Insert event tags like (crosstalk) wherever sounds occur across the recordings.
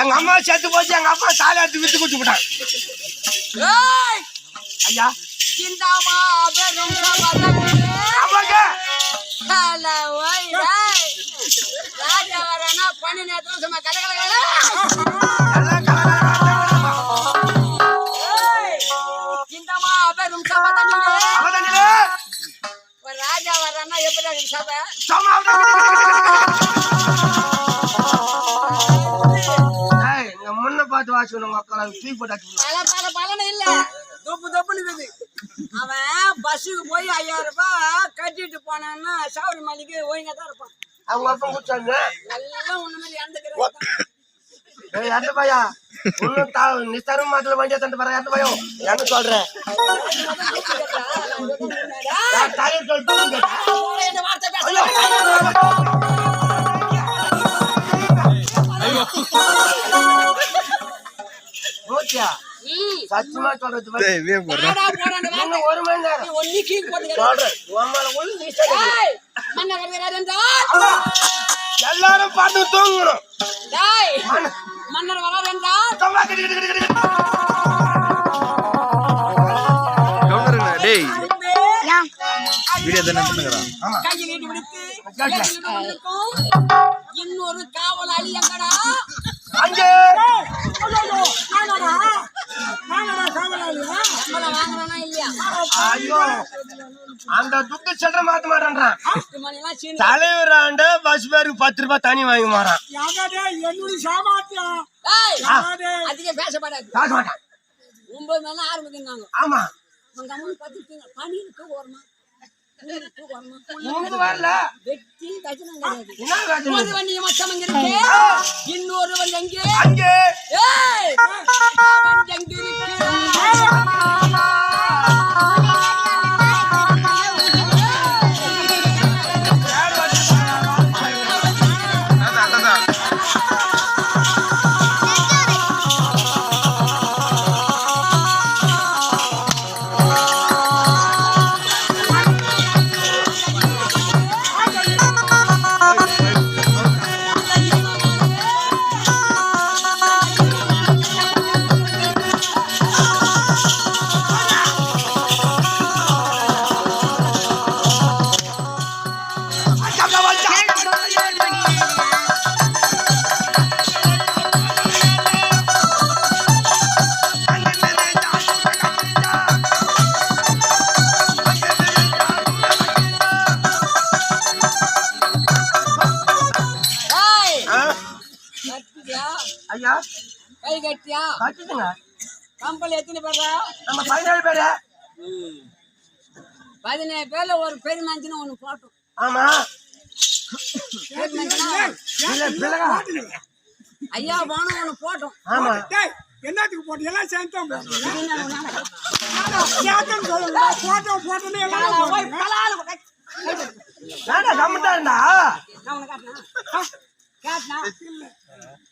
எங்க அம்மா செத்து போச்சு எங்க அப்பா சாலை எடுத்து வித்து குடுத்து விட்டான் ஐயா சிந்தாமா பெரும் ராஜா வரனா நேரத்துல சும்மா கல கல கல. எல்லாம் கலகலகலகலகலகல. ஏய் சிந்தாமா பெரும் சபதமே அவதானிலே, ஒரு ராஜா வரனா எப்படி இருக்கு சபை இங்க முன்ன பார்த்து வாசிக்கணும் உங்க அக்கால தூக்கி போட்டாச்சு பல பல பலன்னு இல்ல. தொப்பு தொப்புன்னு இருக்குது அவன் பஸ்ஸுக்கு போய் ஐயாயிரம் ரூபாய் கட்டிட்டு போனான்னா சாவடி மலைக்கு ஒழுங்கா தான் இருப்பான். அவங்க அப்பா குடிச்சாங்க. எல்லாம் உன்ன மாதிரி இறந்துக்கிறேன் ஏய் அந்த பையா? ஒன்னும் தா நிஸ்தாரம் மாத்திர வண்டியை தந்து பாரு என்ன சொல்றேன் வார்த்தை பேச அம்மா, எல்லாரும் பார்த்து தூங்கணும். மன்னர் என்றால், டேய். வீடியோ தானே பண்ணுகிறான் பிடித்து, இன்னொரு காவலாளி எங்கடா? அங்கே. ஐயோ. அந்த துட்டு சில்லற மாத்த மாட்டேன்றான். தலைவர் ஆண்ட பஸ் பேருக்கு பத்து ரூபாய் தனி வாங்கி மாறான். டேய், ஆ. அதிகம் பேசப்படாது காசு மாட்டான். ஒன்பது மணி ஆரம்பிக்கிறாங்க ஆமா. உங்க அம்மா பத்து பணியில் தூக்கு வரணும் பணியில் தூக்கு வரணும் ஐயா கை கட்டியா? கட்டுதுங்க கம்பல் எத்தனை பேரா நம்ம பதினேழு பேரு. பதினேழு பேர்ல ஒரு பெரிய மனுஷன் ஒண்ணு போட்டோம். ஆமா. ஐயா போனோம் ஒண்ணு போட்டோம். ஆமா. என்னத்துக்கு போட்டு எல்லாம் சேர்ந்து இது என்ன ஒண்ணு? சேர்த்துன்னு சொல்லுங்க. போட்டோ போட்டோன்னு எல்லாம் கம்மிட்டா இருந்தா. காட்டினா? காட்டினா?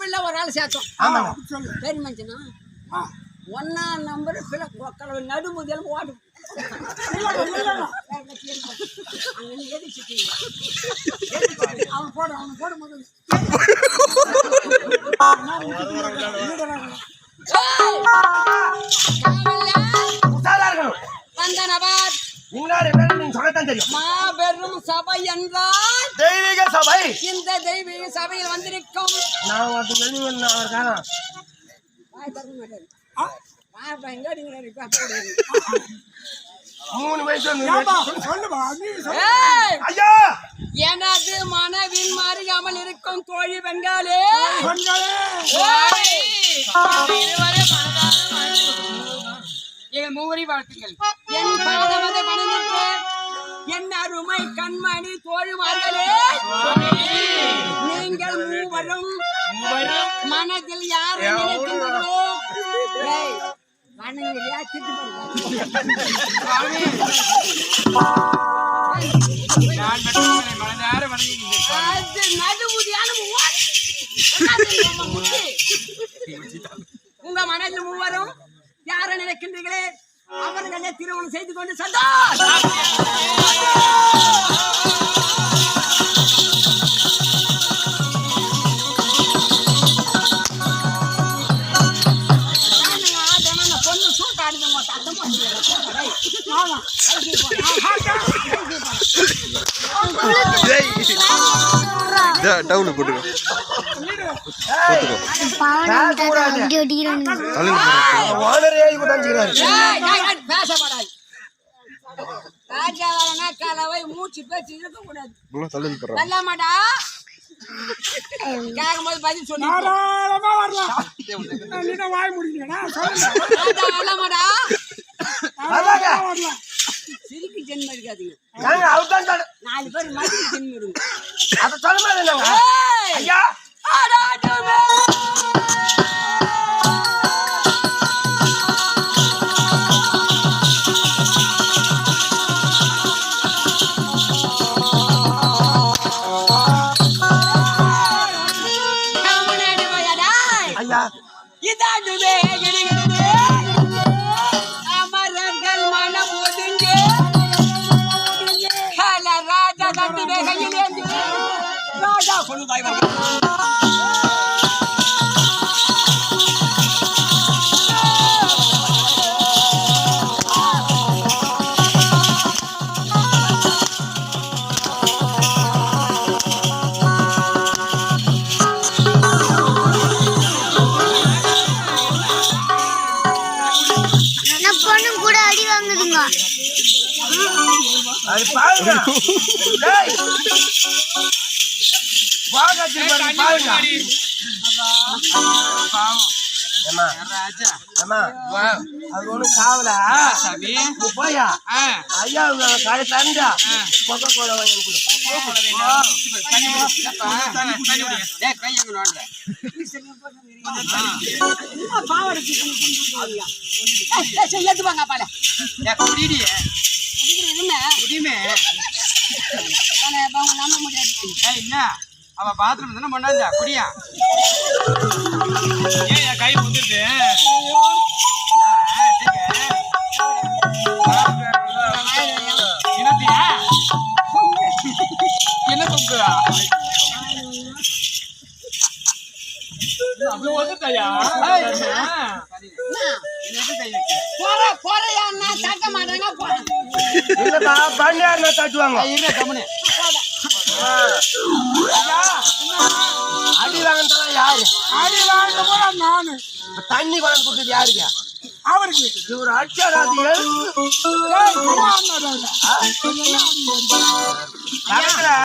புண்ணிய ஒரு ஆள் சேர்த்தோம் பெரிய மனுஷனா ஒன்னா நம்பர் பிள்ளை உக்கால நடு ஓடும் அவன் போடு அவன் போடு தெரியும். மாபெரும் சபை என்றால் தெய்வீக சபை. இந்த தெய்வீக சபையில் வந்திருக்கும். நான். மூணு வயசு ஐயா! எனது மனதில் மாறியாமல் இருக்கும் தோழி பெண்களே. எங்கள் மூவரை வாழ்த்துங்கள். என் பாதமதை பணிந்து என் அருமை கண்மணி தோழிமார்களே நீங்கள் மூவரும் மனதில் யாரை நினைக்கின்றீர்களோ ஏய், வணங்குறியா? திட்டு போடுறியா? அது நடுவுதியான உங்க மனதில் மூவரும் யாரை நினைக்கின்றீர்களே அவர்களே திருமணம் செய்து கொண்டு சந்தோஷ் Hey! ராஜாவாலனா கலவை மூச்சு பேச்சு தலையில போடுறா வெள்ளாமாடா கேட்கும்போது பதில் வரலாம் வாய் முடிக்கலடா வரலாம் சிரிக்கு ஜென்மம் இருக்காதீங்க. நாங்க அவர் தான் சொல்ல- நாலு பேர் மதுரை இருங்க அதை சொல்ல மாதிரி! ஐயா. ஐயா! இதாண்டுதே, அடி வாங்குதுங்க. அது பாருங்க. (laughs) போயா? ஐயா கடை தண்டா கொக்கை கோலை வாங்கி ஏத்துவாங்க அப்பால குடிக்கிறேன் என்ன? நம்ப முடியாது அவ பாத்ரூம் தானே பண்ணாங்க குடியா? ஏன் என் கை முந்துட்டு என்னத்தியா என்ன தொங்குதா அப்படி வந்துட்டாயா போற போறையான்னா தட்ட மாட்டாங்க போறேன் இல்லப்பா பண்ணியாருன்னா தட்டுவாங்க. இருங்க கம்முனு. அடி வாங்கினா யாரு? அடி வாங்க போறா நானு தண்ணி கொண்டு கொடுத்தது யாருக்கு அவருக்கு. இவர் அடிச்சாராது